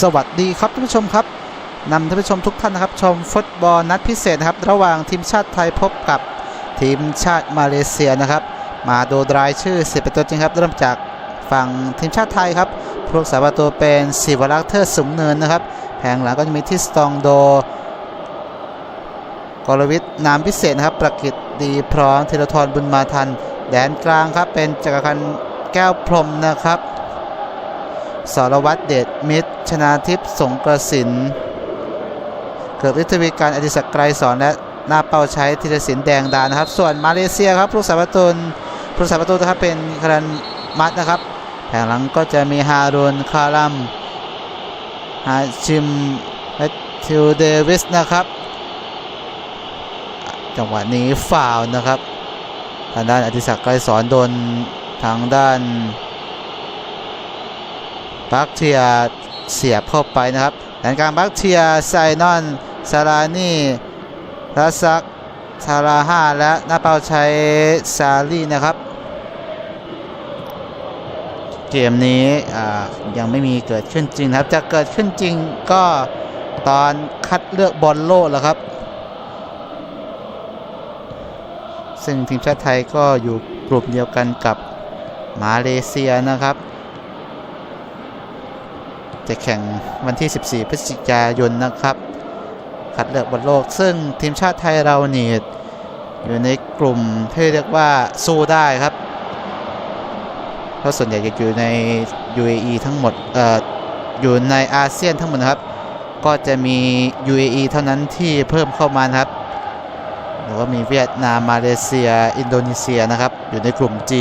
สวัสดีครับท่านผู้ชมครับนำท่านผู้ชมทุกท่านนะครับ ชมฟุตบอลนัดพิเศษนะครับ ระหว่างทีมชาติไทยพบกับทีมชาติมาเลเซียนะครับ มาดูรายชื่อสิบเป็นตัวจริงครับ เริ่มจากฝั่งทีมชาติไทยครับผู้รักษาประตูเป็นศิวรักษ์เทิดสูงเนินนะครับแผงหลังก็จะมีที่สตองโดกรวิทนามพิเศษนะครับ ประกิตดีพร้อมธีรทรบุญมาทัน แดนกลางครับเป็นจักรพันธ์แก้วพรมนะครับ สรวัตรเดชมิตร ชนาทิพย์สงกระสิน เกิดฤทธวิการอดิศักดิ์ไกรสอนและหน้าเป้าใช้ธีรศิลป์แดงดานะครับ ส่วนมาเลเซียครับผู้สาประตูผู้สาประตูนะครับเป็นคารันมัดนะครับแผงหลังก็จะมีฮารุนคารัมฮาชิมแมทธิวเดวิสนะครับ จังหวะนี้ฟาวนะครับ ทางด้านอดิศักดิ์ไกรสอนโดนทางด้าน บักเทียเสียบเข้าไปนะครับแดนกางบักเทียไซนอนซารานีรัซักซาราฮาและนาเปาใช้ซาลีนะครับ เกมนี้ยังไม่มีเกิดขึ้นจริงครับ จะเกิดขึ้นจริงก็ตอนคัดเลือกบอลโลกแล้วครับ ซึ่งทีมชาติไทยก็อยู่กลุ่มเดียวกันกับมาเลเซียนะครับ จะแข่งวันที่ 14 พฤศจิกายนนะครับ คัดเลือกบอลโลก ซึ่งทีมชาติไทยเราเนี่ยอยู่ในกลุ่มที่เรียกว่าสู้ได้ครับ เพราะส่วนใหญ่จะอยู่ใน UAE ทั้งหมดเอ่ออยู่ในอาเซียนทั้งหมดนะครับ ก็จะมี UAE เท่านั้นที่เพิ่มเข้ามานะครับหรือว่ามีเวียดนามมาเลเซีย อินโดนีเซียนะครับ อยู่ในกลุ่ม G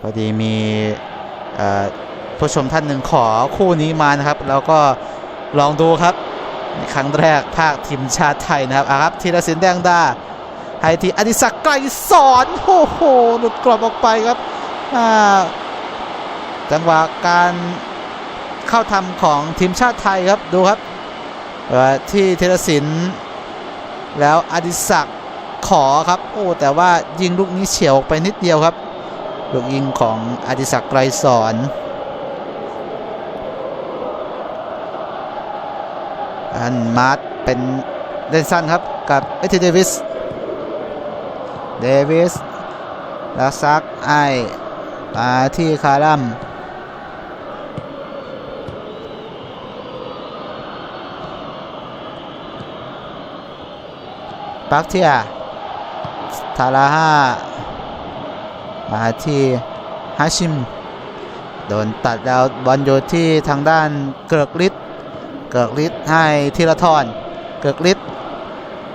พอดีมีเอ่อ ผู้ชมท่านหนึ่งขอคู่นี้มานะครับ แล้วก็ลองดูครับในครั้งแรกภาคทีมชาติไทยนะครับอะครับธีรศิลป์แดงดาให้ทีอดิศักดิ์ไกรสอนโอ้โหหลุดกรอบออกไปครับจังหวะการเข้าทำของทีมชาติไทยครับดูครับที่ธีรศิลป์แล้วอดิศักดิ์ขอครับโอ้แต่ว่ายิงลูกนี้เฉียวออกไปนิดเดียวครับ ลูกยิงของอดิศักดิ์ไกรสอน อันมาร์ตเป็นเล่นสั้นครับกับเอทิเดวิสเดวิสแล้วซักไอมาที่คารัมปักเทียทาราห้ามาที่ฮาชิม โดนตัดดาวบอลอยู่ที่ทางด้านเกิกฤทธิ์เกิกฤทธิ์ ให้ธีรทรเกิกฤทธิ์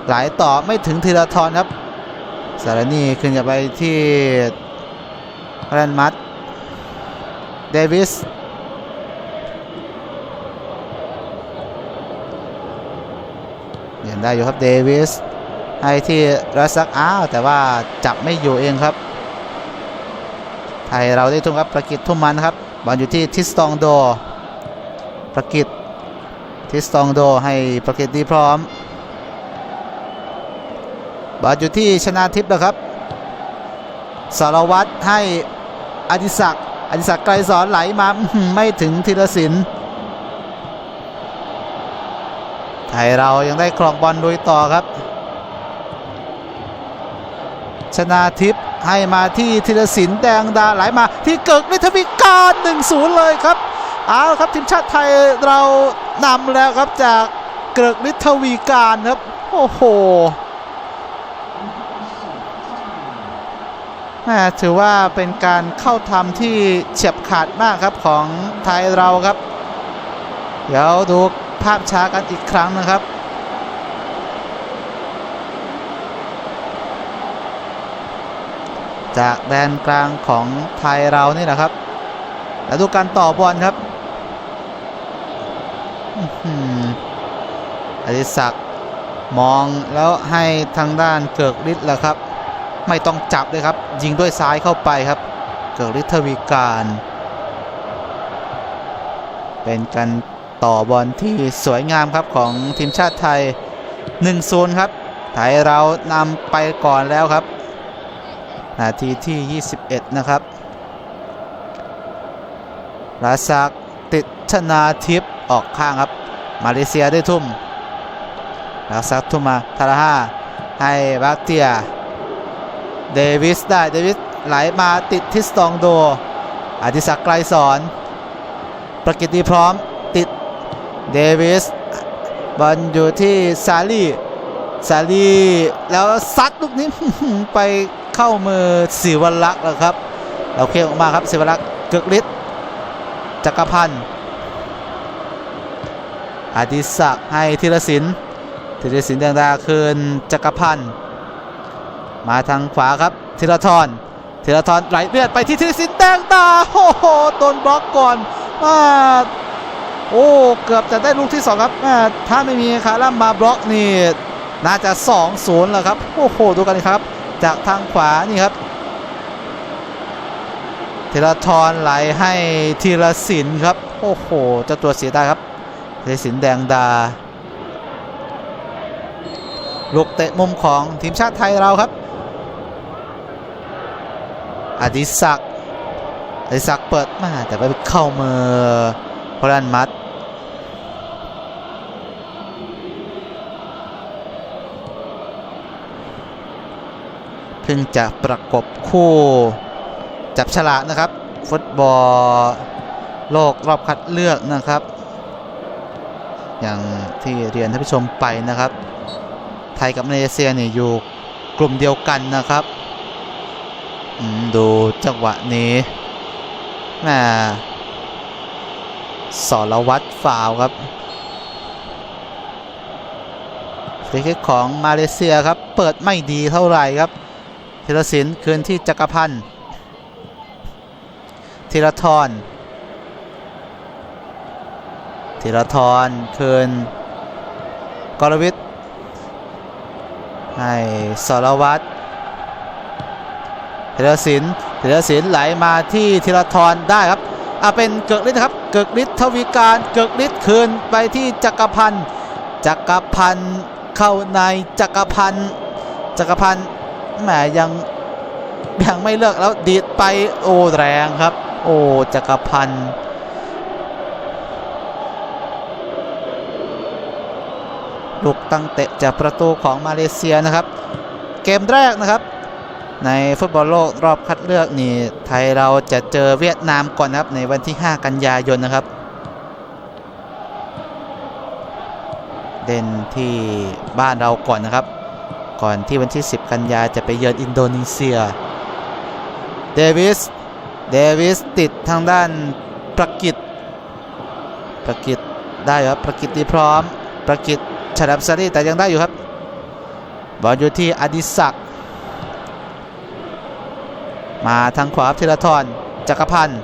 ไหลต่อไม่ถึงธีรทรครับสารนี่ขึ้นกับไปที่แรนมัตเดวิสยังได้อยู่ครับเดวิสให้ที่รัสซักอ้าวแต่ว่าจับไม่อยู่เองครับ ไทยเราได้ทุ่มครับประกิตทุ่มมันครับบอลอยู่ที่ทิสตองโดประกิต ทิสตองโดให้ประเกตดีพร้อมบอลอยู่ที่ชนะทิพย์นะครับ สารวัตรให้อดิศักดิ์อดิศักดิ์ไกรสอนไหลมาไม่ถึงธีรศิลป์ไทยเรายังได้ครองบอลลุยต่อครับ ชนาทิพย์ให้มาที่ธีรศิลป์แดงดาไหลมาที่เกิกฤทธวิการ1-0เลยครับ เอาครับทีมชาติไทยเรานำแล้วครับจากเกิกฤทธวีการครับ โอ้โหแมถือว่าเป็นการเข้าทำที่เฉียบขาดมากครับของไทยเราครับ เดี๋ยวดูภาพช้ากันอีกครั้งนะครับจากแดนกลางของไทยเรานี่แหละครับ แล้วดูการต่อบอลครับ อดิศักดิ์มองแล้วให้ทางด้านเกิกฤทธิ์แหละครับ ไม่ต้องจับเลยครับ ยิงด้วยซ้ายเข้าไปครับ เกิกฤทธวีการ เป็นการต่อบอลที่สวยงามครับของทีมชาติไทย1-0ครับ ไทยเรานำไปก่อนแล้วครับ นาทีที่ 21 นะครับราซักติดชนาทิพย์ ออกข้างครับ มาเลเซียได้ทุ่มแล้วซักทุ่มมาทาราห้าให้บักเตียเดวิสได้เดวิสไหลมาติดทิสตองโดอดิศักดิ์ไกรสอนประกิตดีพร้อมติดเดวิสบอลอยู่ที่ซาลีซาลีแล้วซัดลูกนี้ไปเข้ามือศิวลักษ์แล้วครับเราเคลียร์ออกมาครับศิวลักษ์เกือกฤทธิ์จักรพันธ์ อดิศักให้ธีรศิลป์ธีรศิลป์แดงดาคืนจักรพันธ์มาทางขวาครับธีรทรธีรทรไหลเลือดไปที่ธีรศิลป์แดงดาโอ้โหโดนบล็อกก่อนอาโอ้เกือบจะได้ลูกที่สองครับถ้าไม่มีคาร่ามาบล็อกนี่น่าจะ 2-0แล้วครับโอ้โหดูกันครับ จากทางขวานี่ครับธีรทรไหลให้ธีรศิลป์ครับ โอ้โหเจ้าตัวเสียได้ครับ ธีรศิลป์แดงดา ลูกเตะมุมของทีมชาติไทยเราครับ อดิศักอดิศักเปิดมาแต่ไปเข้ามือพลันมัดเพิ่งจะประกบคู่จับฉลากนะครับ ฟุตบอลโลกรอบคัดเลือกนะครับ อย่างที่เรียนท่านผู้ชมไปนะครับ ไทยกับมาเลเซียเนี่ยอยู่กลุ่มเดียวกันนะครับดูจังหวะนี้แม่สรวัตรฟาวครับฟรีคิกของมาเลเซียครับ เปิดไม่ดีเท่าไหร่ครับธีรศิลป์คืนที่จักรพันธ์ธีรทร ธีรทรคืนกรวิทย์ให้สรวัตรธีรศิลป์ธีรศิลป์ไหลมาที่ธีรทรได้ครับอะเป็นเกิกฤทธิ์นะครับเกิกฤทธิ์ทวีการเกิกฤทธิ์คืนไปที่จักรพันธ์จักรพันธ์เข้าในจักรพันธ์จักรพันธ์แหมยังยังไม่เลือกแล้วดีดไปโอ้แรงครับ โอ้จักรพันธ์ ลูกตั้งเตะจากประตูของมาเลเซียนะครับ เกมแรกนะครับ ในฟุตบอลโลกรอบคัดเลือกนี่ไทยเราจะเจอเวียดนามก่อนนะครับในวันที่ 5 กันยายนนะครับ เด่นที่บ้านเราก่อนนะครับ ก่อนที่วันที่ 10 กันยาจะไปเยือนอินโดนีเซียเดวิสเดวิสติดทางด้านประกิตประกิตได้ครับประกิตดีพร้อมประกิต ฉลับซารีแต่ยังได้อยู่ครับบอลอยู่ที่อดิศักมาทางขวาธีรทรจักรพันธ์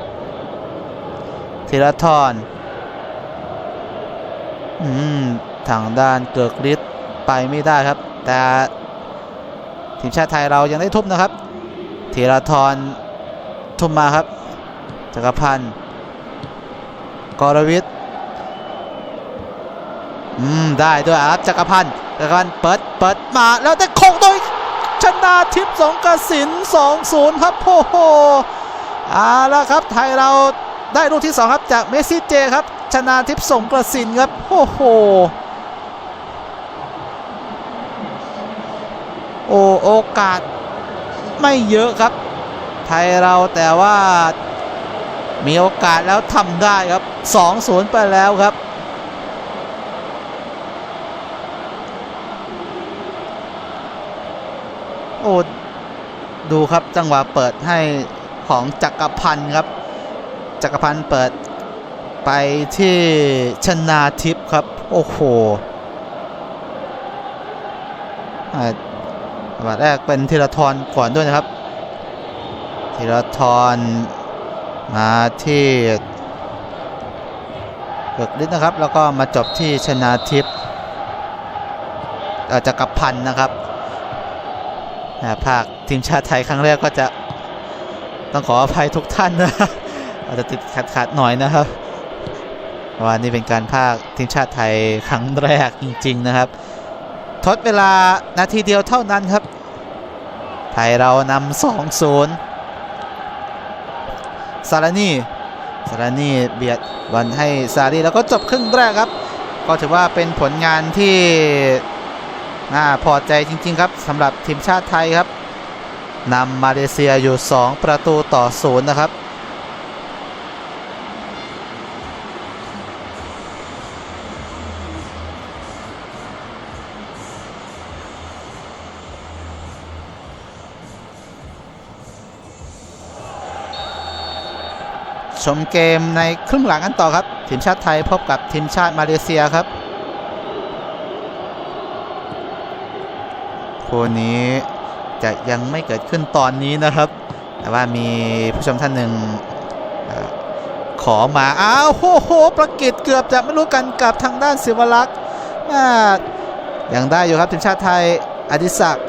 ธีรทรอืมทางด้านเกิกฤทธิ์ไปไม่ได้ครับ แต่ทีมชาติไทยเรายังได้ทุบนะครับธีรทรทุ่มมาครับจักรพันธ์กรวิทย์ อืมได้ด้วยครับจักรพันธ์จักรพันธ์เปิดเปิดมาแล้วได้โคงโดยชนะทิพย์สงกระสิน2-0 ครับโอ้โหเอาละครับไทยเราได้ลูกที่ 2 ครับจากเมสซี่เจครับ ชนะทิพย์สงกระสินครับโอ้โหโอโอกาสไม่เยอะครับ ไทยเราแต่ว่ามีโอกาสแล้วทำได้ครับ 2-0 ไปแล้วครับ อ้ดูครับจังหวะเปิดให้ของจักรพันธ์ครับ จักรพันธ์เปิดไปที่ชนาทิพย์ครับ โอ้โหอ่าจังหวะแรกเป็นธีรทรก่อนด้วยนะครับธีรทรมาที่เกิกฤทธิ์นะครับ แล้วก็มาจบที่ชนาทิพย์จักรพันธ์นะครับ ภาคทีมชาติไทยครั้งแรกก็จะต้องขออภัยทุกท่านนะอาจจะติดขัดขัดๆหน่อยนะครับว่านี่เป็นการภาคทีมชาติไทยครั้งแรกจริง ๆนะครับ ทดเวลานาทีเดียวเท่านั้นครับ ไทยเรานำ2-0ซาลานี่สารานี่เบียดบอลให้ซารีแล้วก็จบครึ่งแรกครับ ก็ถือว่าเป็นผลงานที่ น่าพอใจจริง ๆ ครับสำหรับทีมชาติไทยครับนำมาเลเซียอยู่ 2 ประตูต่อศูนย์นะครับ ชมเกมในครึ่งหลังกันต่อครับ ทีมชาติไทยพบกับทีมชาติมาเลเซียครับ คู่นี้จะยังไม่เกิดขึ้นตอนนี้นะครับ แต่ว่ามีผู้ชมท่านหนึ่งอขอมา อ้าวโหโหประกิตเกือบจะไม่รู้กันกับทางด้านศิวลักษณ์อ่ายังได้อยู่ครับทีมชาติไทยอดิศักดิ์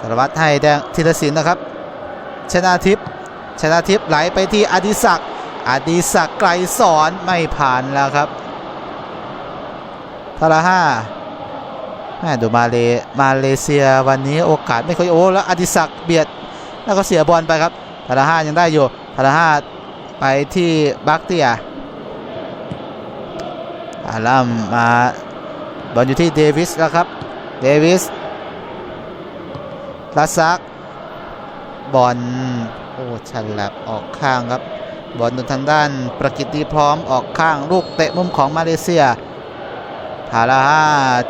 สารวัตรให้แดงธีรศิลป์นะครับ ชนาทิพย์ชนาทิพย์ไหลไปที่อดิศักดิ์อดิศักดิ์ไกลสอนไม่ผ่านแล้วครับทาราห้า แม่ดูมาเลมาเลเซียวันนี้โอกาสไม่ค่อยโอ้แล้วอดิศักเบียดแล้วก็เสียบอลไปครับทาราห้ายังได้อยู่ทาราห้าไปที่บักเตียอาลัมมาบอลอยู่ที่เดวิสแล้วครับเดวิสลาซักบอลโอ้ฉลับออกข้างครับบอลโดนทางด้านประกิตดีพร้อมออกข้างลูกเตะมุมของมาเลเซีย ทาราฮา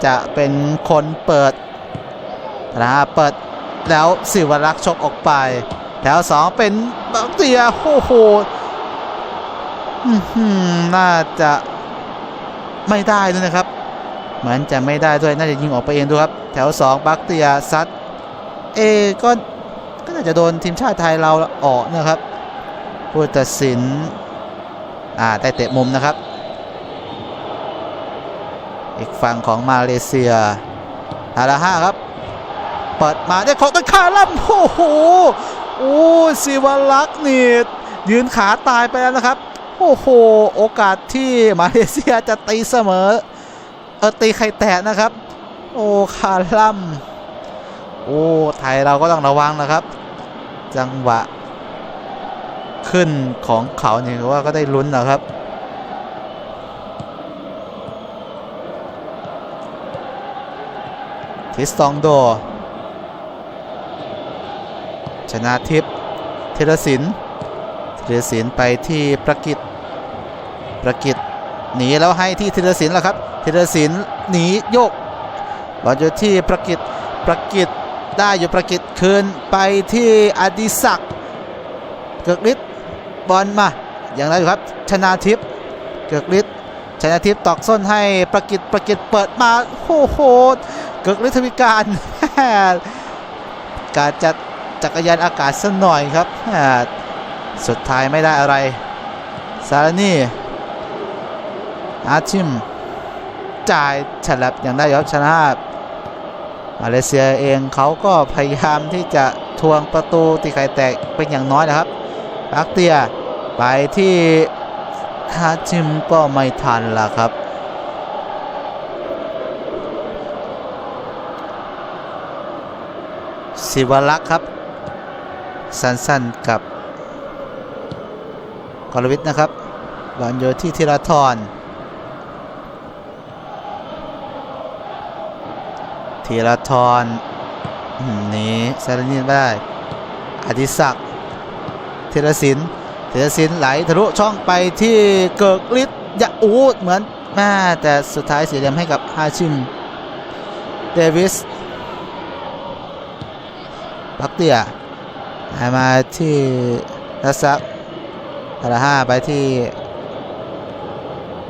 จะเป็นคนเปิดทาราฮาเปิดแล้วสิวรักษ์ชกออกไป แถวสองเป็นบักเตียโอ้โหน่าจะไม่ได้ด้วยนะครับ เหมือนจะไม่ได้ด้วยน่าจะยิงออกไปเองด้วยครับ แถวสองบักเตียซัดเอก็ก็น่าจะโดนทีมชาติไทยเราออกนะครับผู้ตัดสินอ่าได้เตะมุมนะครับ อีกฝั่งของมาเลเซียฮาราห้าครับเปิดมาได้ของตะคาล่ำโอ้โหโอ้สิวลักษณ์นี่ยืนขาตายไปแล้วนะครับ โอ้โห โอกาสที่มาเลเซียจะตีเสมอ เออตีไข่แตกนะครับ โอ้คาล่ำโอ้ไทยเราก็ต้องระวังนะครับ จังหวะ ขึ้นของเขาเนี่ยว่าก็ได้ลุ้นนะครับ ทิสตองโด ชนะทิพย์เทรศินเทรศินไปที่ประกิตประกิตหนีแล้วให้ที่เทรศินแล้วครับเทรศินหนีโยกบอลอยู่ที่ประกิตประกิตได้อยู่ประกิตคืนไปที่อดิศักเกิกฤทธิ์บอลมาอย่างไรอยู่ครับชนาทิพย์เกิกฤทธิ์ชนาทิพย์ตอกส้นให้ประกิตประกิตเปิดมาโอ้โห เกิกฤทธิวิการการจัดจักรยานอากาศสักหน่อยครับ สุดท้ายไม่ได้อะไร ซารานี่ อาชิม จ่ายฉลับอย่างได้ยครับชนะมาเลเซียเองเขาก็พยายามที่จะทวงประตูตีไข่แตกเป็นอย่างน้อยนะครับปักเตียไปที่ฮาจิมก็ไม่ทันละครับ ศิวลักษ์ครับ สั้นๆกับกรวิทย์นะครับบอลโยที่ธีรทรธีรทรอืมหนีซาลานินไม่ได้อดิศักดิ์ธีรศิลป์ธีรศิลป์ไหลทะลุช่องไปที่เกิกฤทธิ์ยะอูดเหมือนแม่แต่สุดท้ายเสียเหลี่ยมให้กับฮาชิมเดวิส ปักเตียมาที่รัสซักทาราห้าไปที่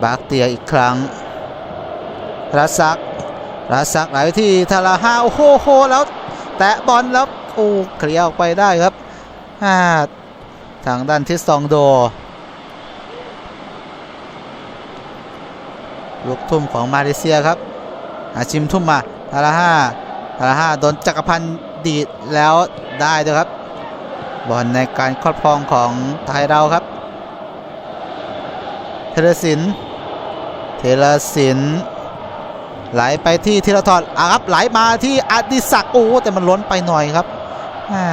บักเตียอีกครั้งรัสซักรัสซักไหลไปที่ทาราฮาโอ้โหโหแล้วแตะบอลแล้วโอ้เคลียร์ออกไปได้ครับาทางด้านทิสตองโดลูกทุ่มของมาเลเซียครับอาชิมทุ่มมาทาราฮาทาราฮาโดนจักรพันธ์ ดีดแล้วได้ด้วยครับ บอลในการครอบครองของไทยเราครับ เทเลสิน เทเลสิน ไหลไปที่ธีรทรอะครับไหลมาที่อดิศักดิ์โอ้แต่มันล้นไปหน่อยครับอ่า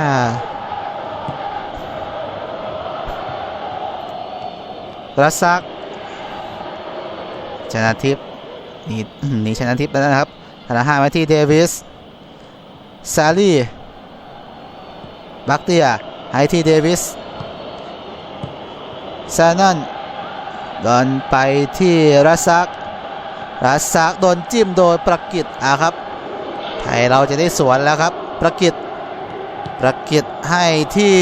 รัสซักชนะทิพย์นี่นี่ชนะทิพย์แล้วนะครับธนาห้ามาที่เดวิส ซาลีบักเตียให้ที่เดวิสซานันโดนไปที่รัสซักรัสซักโดนจิ้มโดยประกิตอะครับ ไทยเราจะได้สวนแล้วครับ ประกิตประกิตให้ที่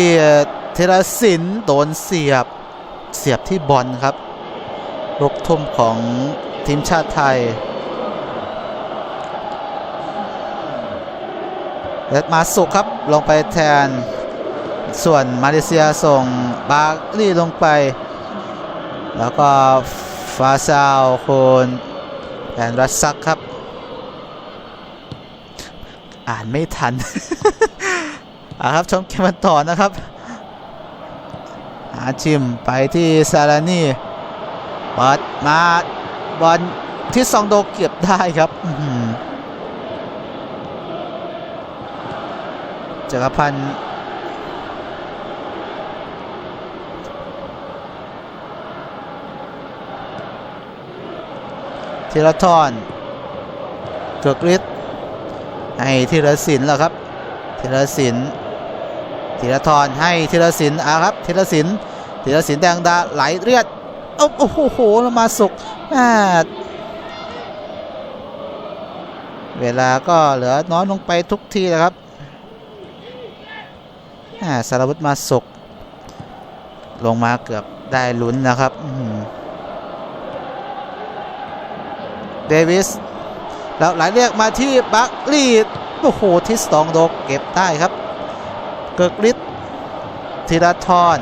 เทรศินโดนเสียบเสียบที่บอลครับลูกทุ่มของทีมชาติไทย เลดมาสุกครับลงไปแทน ส่วนมาเลเซียส่งบาร์ลี่ลงไป แล้วก็ฟาซาวโคนแทนรัสซักครับ อ่านไม่ทันอะครับชมเกมกันต่อนะครับอาชิมไปที่ซาลานี่เปิดมาบอลที่ซองโดเก็บได้ครับอื้อหือ จักรพันธ์ธีรทรเกือกฤทธิ์ให้ธีรศิลป์แล้วครับธีรศิลป์ธีรทรให้ธีรศิลป์อะครับธีรศิลป์ธีรศิลป์แดงดาไหลเรียดโอ้โอ้โหมาสุกอ่เวลาก็เหลือน้อยลงไปทุกทีแล้วครับ สารวุฒิมาสุกลงมาเกือบได้ลุ้นนะครับเดวิสแล้วไหลเรียกมาที่บัคลีดโอ้โหทิสตองโดกเก็บได้ครับ เกิกฤทธิ์ธีรทร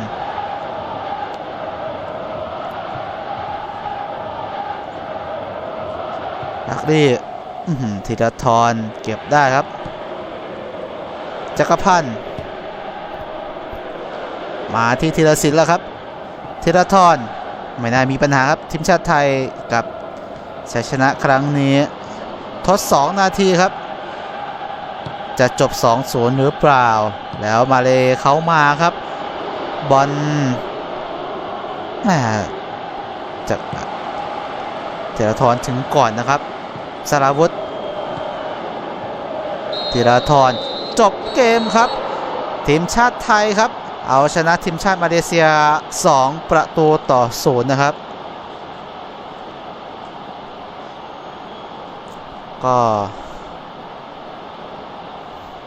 บัคลีดอื้อหือธีรทรเก็บได้ครับจักรพันธ์ มาที่ธีรศิลป์แล้วครับธีรทรไม่น่ามีปัญหาครับทีมชาติไทยกับชัยชนะครั้งนี้ ทด 2 นาทีครับ จะจบ 2-0 หรือเปล่า แล้วมาเลเขามาครับ บอลแหมจะเจรทรถึงก่อนนะครับสราวุธธีรทรจบเกมครับ ทีมชาติไทยครับ เอาชนะทีมชาติมาเลเซีย 2 ประตูต่อ0นะครับ ก็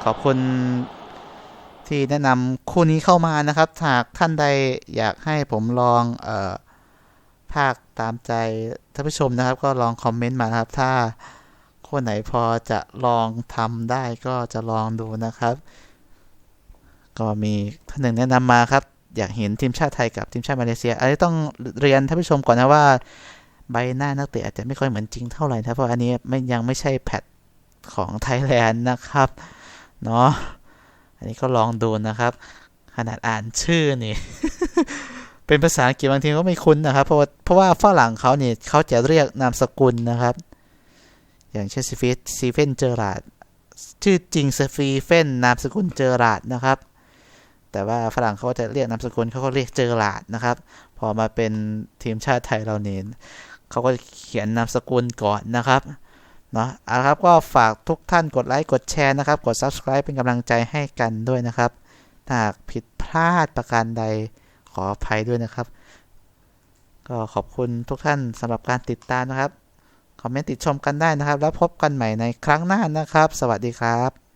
ขอบคุณที่แนะนำคู่นี้เข้ามานะครับ หากท่านใดอยากให้ผมลองเอ่อภาคตามใจท่านผู้ชมนะครับ ก็ลองคอมเมนต์มานะครับ ถ้าคนไหนพอจะลองทำได้ก็จะลองดูนะครับ ก็มีท่านหนึ่งแนะนำมาครับ อยากเห็นทีมชาติไทยกับทีมชาติมาเลเซียอันนี้ต้องเรียนท่านผู้ชมก่อนนะว่า ใบหน้านักเตะอาจจะไม่ค่อยเหมือนจริงเท่าไหร่นะเพราะอันนี้ไม่ยังไม่ใช่แพทของไทยแลนด์นะครับเนาะอันนี้ก็ลองดูนะครับ ขนาดอ่านชื่อนี่ เป็นภาษาอังกฤษบางทีก็ไม่คุ้นนะครับ เพราะว่าเพราะว่าฝรั่งเขาเนี่ยเขาจะเรียกนามสกุลนะครับ อย่างเช่นซีฟิซีเฟนเจอราดชื่อจริงสฟีเฟนนามสกุลเจอราดนะครับ แต่ว่าฝรั่งเขาจะเรียกนามสกุลเขาก็เรียกเจอราดนะครับ พอมาเป็นทีมชาติไทยเราเน้นเขาก็เขียนนามสกุลก่อนนะครับเนาะเอาละครับก็ฝากทุกท่านกดไลค์กดแชร์นะครับ กด subscribe เป็นกำลังใจให้กันด้วยนะครับถ้าหากผิดพลาดประการใดขออภัยด้วยนะครับ ก็ขอบคุณทุกท่านสำหรับการติดตามนะครับคอมเมนต์ติดชมกันได้นะครับ แล้วพบกันใหม่ในครั้งหน้านะครับ สวัสดีครับ